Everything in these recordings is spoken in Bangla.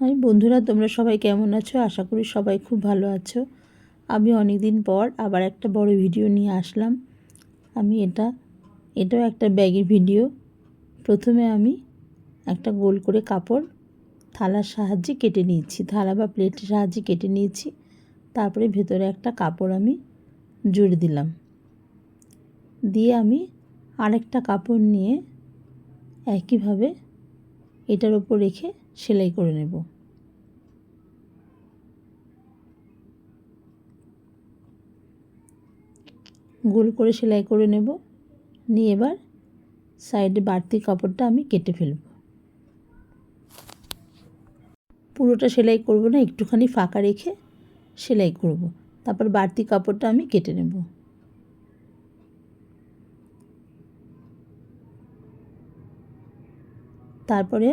হাই বন্ধুরা, তোমরা সবাই কেমন আছো? আশা করি সবাই খুব ভালো আছো। আমি অনেক দিন পর আবার একটা বড় ভিডিও নিয়ে আসলাম। আমি এটা, এটাও একটা ব্যাগের ভিডিও। প্রথমে আমি একটা গোল করে কাপড় থালার সাহায্যে কেটে নিয়েছি, থালা বা প্লেটের সাহায্যে কেটে নিয়েছি। তারপরে ভেতরে একটা কাপড় আমি জুড়ে দিলাম। দিয়ে আমি আরেকটা কাপড় নিয়ে একইভাবে এটার ওপর রেখে সেলাই করে নেব। গোল করে সেলাই করে নেব। নিয়ে এবার সাইডে বাড়তি কাপড়টা আমি কেটে ফেলব। পুরোটা সেলাই করব না, একটুখানি ফাঁকা রেখে সেলাই করব। তারপর বাড়তি কাপড়টা আমি কেটে নেব। তারপরে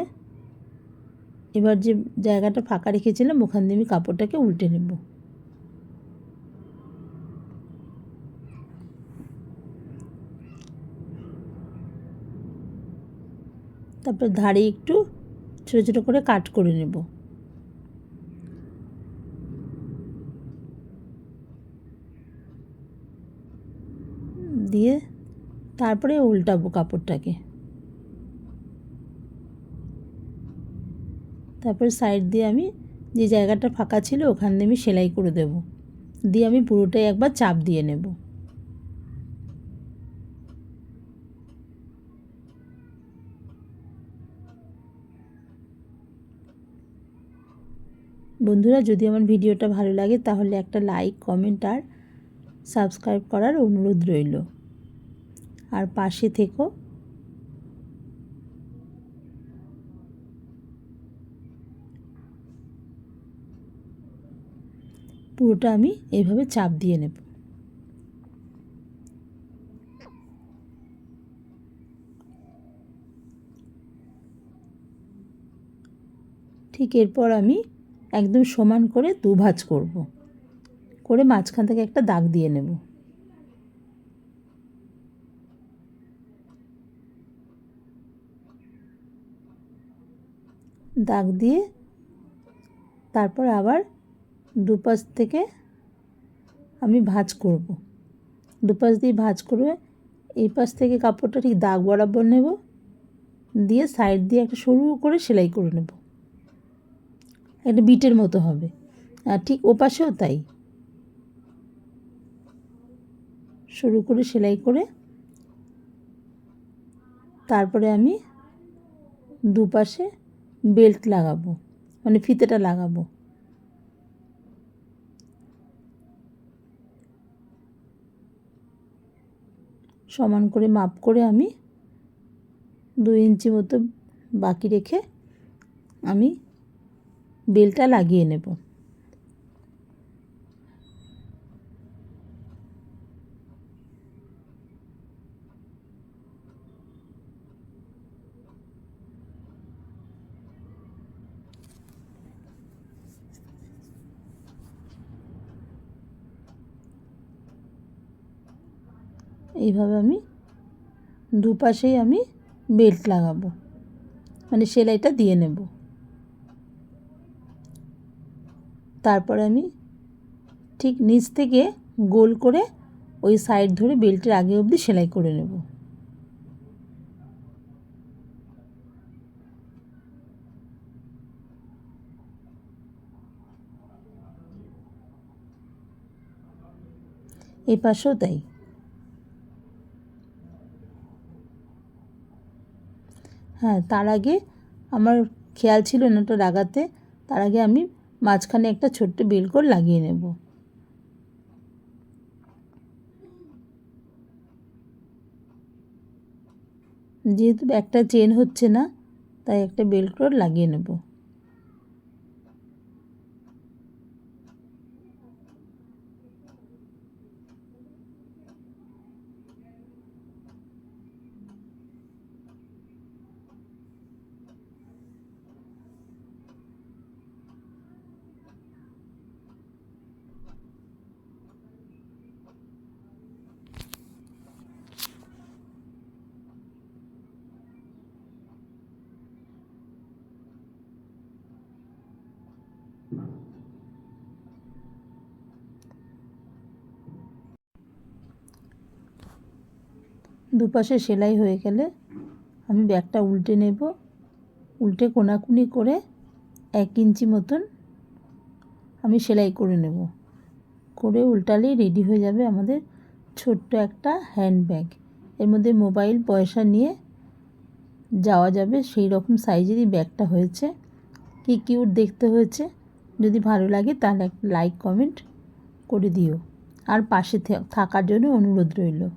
এবার যে জায়গাটা ফাঁকা রেখেছিলাম, ওখান দিয়ে আমি কাপড়টাকে উল্টে নেব। তারপর ধারে একটু ছোটো ছোটো করে কাট করে নেব। দিয়ে তারপরে উল্টাবো কাপড়টাকে। তারপর সাইড দিয়ে আমি যে জায়গাটা ফাঁকা ছিল ওখান দিয়ে আমি সেলাই করে দেব। দিয়ে আমি পুরোটাই একবার চাপ দিয়ে নেব। বন্ধুরা, যদি আমার ভিডিওটা ভালো লাগে তাহলে একটা লাইক কমেন্ট আর সাবস্ক্রাইব করার অনুরোধ রইল। আর পাশে থেকো। পুরোটা আমি এইভাবে চাপ দিয়ে নেব। ঠিক এরপর আমি একদম সমান করে দু ভাঁজ করব। করে মাঝখান থেকে একটা দাগ দিয়ে নেব। দাগ দিয়ে তারপর আবার দুপাশ থেকে আমি ভাঁজ করব। দুপাশ দিয়ে ভাঁজ করবে। এই পাশ থেকে কাপড়টা ঠিক দাগ বরাবর নেব। দিয়ে সাইড দিয়ে একটা সরু করে সেলাই করে নেব। একটা বিটের মতো হবে। আর ঠিক ও পাশেও তাই। শুরু করে সেলাই করে তারপরে আমি দুপাশে বেল্ট লাগাবো। মানে ফিতেটা লাগাবো। সমান করে মাপ করে আমি দুই ইঞ্চি মতো বাকি রেখে আমি বেলটা লাগিয়ে নেব। এইভাবে আমি দুপাশেই আমি বেল্ট লাগাবো। মানে সেলাইটা দিয়ে নেব। তারপরে আমি ঠিক নিচ থেকে গোল করে ওই সাইড ধরে বেল্টের আগে অবধি সেলাই করে নেব। এই পাশেও তাই। হ্যাঁ তার আগে আমার খেয়াল ছিল না ওটা লাগাতে তার আগে আমি মাঝখানে একটা ছোট্ট বেল করে লাগিয়ে নেব। যেহেতু একটা চেন হচ্ছে না, তাই একটা বেল করে লাগিয়ে নেব। দুপাশে সেলাই হয়ে গেলে আমি ব্যাগটা উল্টে নেব। উল্টে কোনাকুনি করে এক ইঞ্চি মতন আমি সেলাই করে নেব। করে উল্টালেই রেডি হয়ে যাবে আমাদের ছোট্ট একটা হ্যান্ডব্যাগ এর মধ্যে মোবাইল পয়সা নিয়ে যাওয়া যাবে, সেই রকম সাইজেরই ব্যাগটা হয়েছে। কী কিউট দেখতে হয়েছে। যদি ভালো লাগে তাহলে একটা লাইক কমেন্ট করে দিও। আর পাশে থাকার জন্য অনুরোধ রইল।